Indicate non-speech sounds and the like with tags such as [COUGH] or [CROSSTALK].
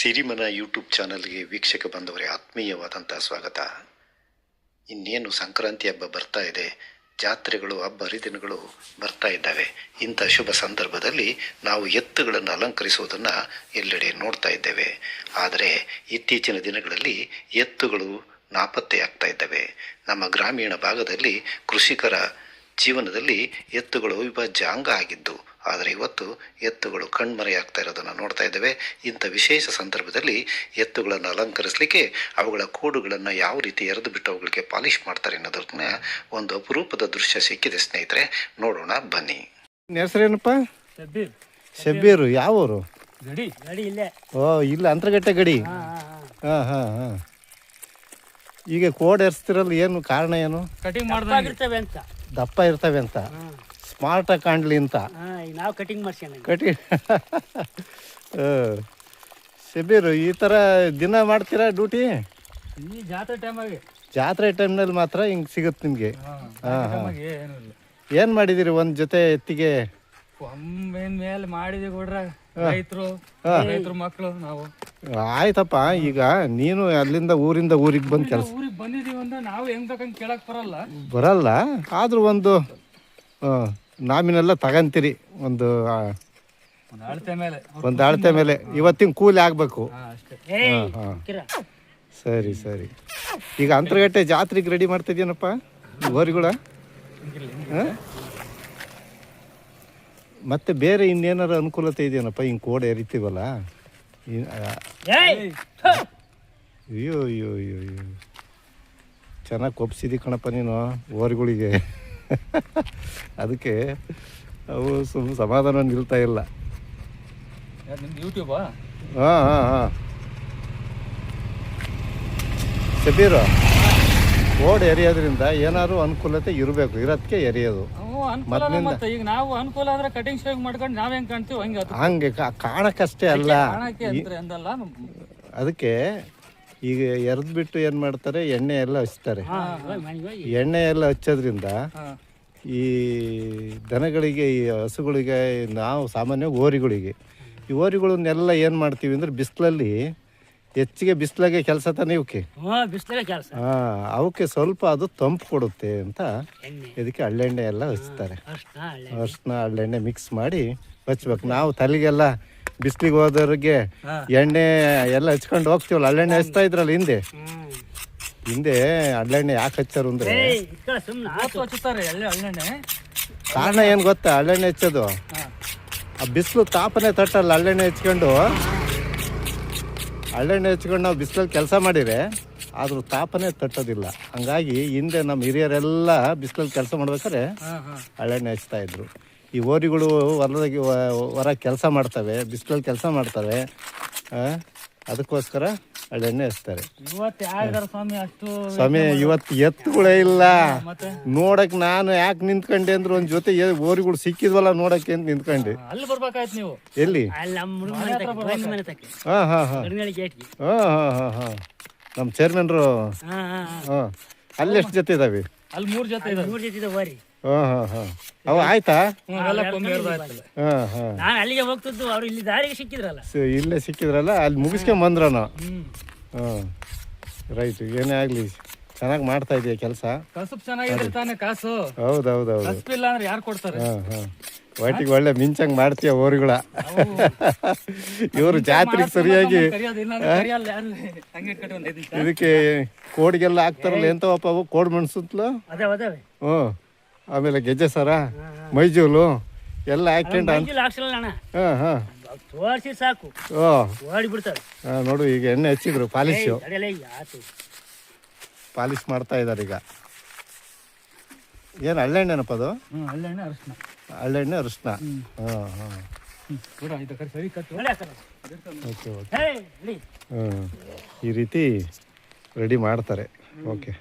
ಸಿರಿಮನ YouTube ಚಾನಲ್ಗೆ ವೀಕ್ಷಕ ಬಂದವರೇ ಆತ್ಮೀಯವಾದಂಥ ಸ್ವಾಗತ. ಇನ್ನೇನು ಸಂಕ್ರಾಂತಿ ಹಬ್ಬ ಬರ್ತಾ ಇದೆ, ಜಾತ್ರೆಗಳು, ಹಬ್ಬ ಹರಿದಿನಗಳು ಬರ್ತಾ ಇದ್ದಾವೆ. ಇಂಥ ಶುಭ ಸಂದರ್ಭದಲ್ಲಿ ನಾವು ಎತ್ತುಗಳನ್ನು ಅಲಂಕರಿಸುವುದನ್ನು ಎಲ್ಲೆಡೆ ನೋಡ್ತಾ ಇದ್ದೇವೆ. ಆದರೆ ಇತ್ತೀಚಿನ ದಿನಗಳಲ್ಲಿ ಎತ್ತುಗಳು ನಾಪತ್ತೆಯಾಗ್ತಾ ಇದ್ದಾವೆ. ನಮ್ಮ ಗ್ರಾಮೀಣ ಭಾಗದಲ್ಲಿ ಕೃಷಿಕರ ಜೀವನದಲ್ಲಿ ಎತ್ತುಗಳು ಅವಿಭಾಜ್ಯ ಅಂಗ ಆಗಿದ್ದು ಆದರೆ ಇವತ್ತು ಎತ್ತುಗಳು ಕಣ್ಮರೆಯಾಗ್ತಾ ಇರೋದನ್ನು ನೋಡ್ತಾ ಇದ್ದೇವೆ. ಇಂಥ ವಿಶೇಷ ಸಂದರ್ಭದಲ್ಲಿ ಎತ್ತುಗಳನ್ನು ಅಲಂಕರಿಸಲಿಕ್ಕೆ ಅವುಗಳ ಕೋಡುಗಳನ್ನು ಯಾವ ರೀತಿ ಎರೆದು ಬಿಟ್ಟು ಅವುಗಳಿಗೆ ಪಾಲಿಷ್ ಮಾಡ್ತಾರೆ ಅನ್ನೋದನ್ನ ಒಂದು ಅಪರೂಪದ ದೃಶ್ಯ ಸಿಕ್ಕಿದೆ ಸ್ನೇಹಿತರೆ. ನೋಡೋಣ ಬನ್ನಿ. ನಿನ್ನ ಹೆಸರೇನಪ್ಪ? ಶಬ್ಬೀರ್. ಶಬ್ಬೀರು ಯಾವೂರು? ಗಡಿ. ಗಡಿ ಇಲ್ಲೇ. ಓ ಇಲ್ಲ ಅಂತರಗಟ್ಟೆ ಗಡಿ. ಹಾಂ ಹಾಂ ಹಾಂ. ಈಗ ಕೋಡ್ ಎರ್ಸ್ತಿರಲ್ಲ ಏನು ಕಾರಣ ಏನು? ಕಟಿಂಗ್ ಮಾಡ್ದಂಗಿರ್ತವೆ ಅಂತ. ದಪ್ಪ ಇರ್ತವೆ ಅಂತ. ಸ್ಮಾರ್ಟಾಗಿ ಕಾಣಲಿ ಅಂತ. ನಾವು ಕಟಿಂಗ್ ಮಾಡ್ಸ್ಯಾನ ಕಟಿ [LAUGHS] ಶಬೀರು ಈ ಥರ ದಿನ ಮಾಡ್ತೀರಾ ಡ್ಯೂಟಿ ಈ ಜಾತ್ರೆ ಟೈಮಾಗಿ ಜಾತ್ರೆ ಟೈಮ್ನಲ್ಲಿ ಮಾತ್ರ ಹಿಂಗೆ ಸಿಗುತ್ತೆ ನಿಮಗೆ. ಏನು ಇಲ್ಲ. ಏನು ಮಾಡಿದ್ದೀರಿ ಒಂದು ಜೊತೆ ಎತ್ತಿಗೆ? ಒಮ್ಮೆನ್ ಮೇಲೆ ಮಾಡಿದ್ವಿ ಕೊಡ್ರ ರೈತರು ರೈತರು ಮಕ್ಕಳು ನಾವು. ಆಯ್ತಪ್ಪ ಈಗ ನೀನು ಅಲ್ಲಿಂದ ಊರಿಂದ ಊರಿಗೆ ಬಂದು ಕೆಲಸ ಊರಿಗೆ ಬಂದಿದೀವಿ ಅಂದ್ರೆ ನಾವು ಹೆಂಗ್ ಬೇಕಂಗ್ ಕೇಳಕ್ ಬರಲ್ಲ. ಬರಲ್ಲ ಆದರೂ ಒಂದು ನಾಮಿನೆಲ್ಲ ತಗಂತೀರಿ. ಒಂದು ಆ, ಒಂದು ಅಳತೆ ಮೇಲೆ. ಒಂದು ಅಳತೆ ಮೇಲೆ. ಇವತ್ತಿನ ಕೂಲಿ ಆಗಬೇಕು. ಅಷ್ಟೇ. ಹಾಂ ಹಾಂ. ಸರಿ ಸರಿ. ಈಗ ಅಂತರ್ಗಟ್ಟೆ ಜಾತ್ರೆಗೆ ರೆಡಿ ಮಾಡ್ತಿದ್ದೀನಪ್ಪ ಗೋರಿಗಳ ಮತ್ತೆ ಬೇರೆ ಇನ್ನೇನಾರ ಅನುಕೂಲತೆ ಇದೆಯೇನಪ್ಪ? ಹಿಂಗೆ ಕೋಡೆ ಎರಿತೀವಲ್ಲ? ಇನ್- ಆ, ಅಯ್ಯೋ ಅಯ್ಯೋ ಅಯ್ಯೋ ಅಯ್ಯೋ. ಚೆನ್ನಾಗಿ ಕೊಪ್ಸಿದಿ ಕಣಪ್ಪ ನೀನು ಓರಿಗಳಿಗೆ [LAUGHS] ಅದಕ್ಕೆ ಅವು ಸುಮ್ಮ ಸಮಾಧಾನ ನಿಲ್ತಾ ಇಲ್ಲ. ನಿಮ್ದು ಯೂಟ್ಯೂಬಾ ಹಾಂ ಹಾಂ ಹಾಂ. ಶಬೀರು ಓಡ್ ಎರಿಯೋದ್ರಿಂದ ಏನಾದ್ರು ಅನುಕೂಲತೆ ಇರಬೇಕು ಇರೋದಕ್ಕೆ ಎರಿಯೋದು. ಮತ್ತೆ ಈಗ ನಾವು ಅನುಕೂಲ ಆದ್ರೆ ಕಟಿಂಗ್ ಶೇವ್ ಮಾಡ್ಕೊಂಡು ನಾವ್ ಹೆಂಗ್ ಕಾಣ್ತೀವಿ ಹಂಗೆ ಅದು ಹಂಗೆ ಕಾಣಕ್ಕಷ್ಟೇ ಅಲ್ಲ. ಕಾಣಕ್ಕೆ ಅಂದ್ರೆ ಅಂದಲ್ಲ ಅದಕ್ಕೆ ಈಗ ಎರೆದ್ಬಿಟ್ಟು ಏನು ಮಾಡ್ತಾರೆ ಎಣ್ಣೆ ಎಲ್ಲ ಹಚ್ತಾರೆ. ಎಣ್ಣೆ ಎಲ್ಲ ಹಚ್ಚೋದ್ರಿಂದ ಈ ದನಗಳಿಗೆ ಈ ಹಸುಗಳಿಗೆ ನಾವು ಸಾಮಾನ್ಯವಾಗಿ ಓರಿಗಳಿಗೆ ಈ ಓರಿಗಳನ್ನೆಲ್ಲ ಏನು ಮಾಡ್ತೀವಿ ಅಂದರೆ ಬಿಸಿಲಲ್ಲಿ ಹೆಚ್ಚಿಗೆ ಬಿಸಿಲಾಗೆ ಕೆಲಸ ತಾನೇ ಇವಕ್ಕೆ ಹಾಂ ಅವಕ್ಕೆ ಸ್ವಲ್ಪ ಅದು ತಂಪು ಕೊಡುತ್ತೆ ಅಂತ ಇದಕ್ಕೆ ಹಳ್ಳೆಣ್ಣೆ ಎಲ್ಲ ಹಚ್ತಾರೆ. ಅರ್ಶಿನ ಹಳ್ಳೆಣ್ಣೆ. ಮಿಕ್ಸ್ ಮಾಡಿ ಹಚ್ಬೇಕು. ನಾವು ತಲೆಗೆಲ್ಲ ಬಿಸಿಲಿಗೆ ಹೋದವ್ರಿಗೆ ಎಣ್ಣೆ ಎಲ್ಲ ಹಚ್ಕೊಂಡು ಹೋಗ್ತೀವಲ್ಲ ಹಳ್ಳೆಣ್ಣೆ ಹಚ್ತಾ ಇದ್ರಲ್ಲ ಹಿಂದೆ? ಹಿಂದೆ ಹಳ್ಳೆಣ್ಣೆ ಯಾಕೆ ಹಚ್ಚಾರು ಅಂದ್ರೆ? ಕಾರಣ ಏನು ಗೊತ್ತಾ? ಹಳ್ಳೆಣ್ಣೆ ಹೆಚ್ಚೋದು. ಆ ಬಿಸಿಲು ತಾಪನೆ ತಟ್ಟಲ್ಲ ಹಳ್ಳೆಣ್ಣೆ ಹೆಚ್ಕೊಂಡು ಹಳ್ಳೆಣ್ಣೆ ಹೆಚ್ಕೊಂಡು ನಾವು ಬಿಸಿಲಲ್ಲಿ ಕೆಲಸ ಮಾಡಿದ್ರೆ ಆದ್ರೂ ತಾಪನೆ ತಟ್ಟೋದಿಲ್ಲ. ಹಂಗಾಗಿ ಹಿಂದೆ ನಮ್ಮ ಹಿರಿಯರೆಲ್ಲ ಬಿಸಿಲಲ್ಲಿ ಕೆಲಸ ಮಾಡ್ಬೇಕಾದ್ರೆ ಅಳ್ಳೆಣ್ಣೆ ಹಚ್ತಾ ಇದ್ರು. ಈ ಓರಿಗಳು ಹೊಲದಾಗಿ ಹೊರ ಕೆಲಸ ಮಾಡ್ತವೆ ಬಿಸಿಲಲ್ಲಿ ಕೆಲಸ ಮಾಡ್ತವೆ ಆ, ಅದಕ್ಕೋಸ್ಕರ ಹಳ್ಳೆಣ್ಣೆ ಹಚ್ತಾರೆ ಇವತ್ತು ಯಾರಿದಾರ ಸ್ವಾಮಿ ಅಷ್ಟು ಸ್ವಾಮಿ ಇವತ್ತು ಎತ್ತುಗಳೇ ಇಲ್ಲ. ನೋಡಕ್ ನಾನು ಯಾಕೆ ನಿಂತ್ಕೊಂಡೆ ಅಂದ್ರೆ ಒಂದ್ ಜೊತೆ ಎ- ಓರಿಗಳು ಸಿಕ್ಕಿದ್ವಲ್ಲ ನೋಡಕ್ಕೆ ಅಂತ ನಿಂತ್ಕೊಂಡೆ. ಅಲ್ಲಿ ಬರ್ಬೇಕಾಯ್ತು ನೀವು. ಎಲ್ಲಿ? ಹಾ ಹಾ ಹಾ. ಹಾ ಹಾ ಹಾ ಹಾ. ನಮ್ಮ ಚೇರ್ಮನ್ರು ಹಾ ಅಲ್ಲಿ ಎಷ್ಟು ಜೊತೆ ಇದಾವೆ? ಅಲ್ಲಿ ಮೂರ್ ಜೊತೆ ಇದೆ ಹಾ ಹಾಂ ಹಾ. ಅವು ಆಯ್ತಾ? ಅವೆಲ್ಲ ಕೊಂಬೆ ಹಿಡ್ದಾಯ್ತಲ್ಲ. ಹಾ ಹಾ. ನಾನು ಅಲ್ಲಿಗೆ ಹೋಗ್ತಿದ್ದು ಅವ್ರು ಇಲ್ಲಿ ದಾರಿಗೆ ಸಿಕ್ಕಿದ್ರಲ್ಲ. ಸೊ ಇಲ್ಲೇ ಸಿಕ್ಕಿದ್ರಲ್ಲ ಅಲ್ಲಿ ಮುಗಿಸ್ಕೊಂಡ್ ಬಂದ್ರ ಹಾಂ. ರೈಟ್ ಏನೇ ಆಗಲಿ ಚೆನ್ನಾಗಿ ಮಾಡ್ತಾ ಇದೆಯಾ ಕೆಲಸ? ಕಸುಬ್ ಚೆನ್ನಾಗಿದ್ರೆ ತಾನೇ ಕಾಸು. ಹೌದು ಹೌದು ಹೌದು ಕಸುಬಿಲ್ಲ ಅಂದ್ರೆ ಯಾರು ಕೊಡ್ತಾರೆ? ಹಾಂ ಹಾಂ. ಒಟ್ಟಿಗೆ ಒಳ್ಳೆ ಮಿಂಚಂಗ್ ಮಾಡ್ತೀಯ ಓರಿಗಳ ಇವರು ಜಾತ್ರೆಗೆ ಸರಿಯಾಗಿ ಕರಿಯೋದಿಲ್ಲ ಅಂದ್ರೆ ಕರಿಯಲ್ಲ ಯಾರು ಹಂಗೆ ಇಟ್ಕೊಂಡು ಒಂದ್ ಐದು ನಿಮಿಷ. ಇದಕ್ಕೆ ಕೋಡಿಗೆಲ್ಲ ಹಾಕ್ತಾರಲ್ಲ ಎಂತವಪ್ಪ ಅವು? ಕೋಡ್ ಮೆಣಸುತ್ತಲು ಹ್ಮ್ ಅದಾವೆ ಹ್ಞೂ ಆಮೇಲೆ ಗೆಜ್ಜೆ ಸರ ಮೈಜೂಲು ಎಲ್ಲ ಆಕ್ಸಿಡೆಂಟ್ ಮಂಜುಲ್ ಹಾಕ್ಸಲ್ಲ ಅಣ್ಣ ಹಾಂ ಹಾಂ. ತೋರಿಸಿ ಸಾಕು. ಓ. ಓಡಿ ಬಿಡ್ತಾರೆ. ಹಾಂ ನೋಡು ಈಗ ಎಣ್ಣೆ ಹಚ್ಚಿದ್ರು ಪಾಲಿಶು. ಪಾಲಿಶ್ ಮಾಡ್ತಾ ಇದ್ದಾರೆ ಈಗ. ಏನು ಹಳ್ಳೆಣ್ಣೆನಪ್ಪ ಅದು? ಹಳ್ಳೆಣ್ಣೆ ಅರಿಶಿನ. ಹಳ್ಳೆಣ್ಣೆ ಅರಿಶಿನ. ಹಾಂ ಹಾಂ. Okay okay. ಈ ರೀತಿ ರೆಡಿ ಮಾಡ್ತಾರೆ. ಓಕೆ.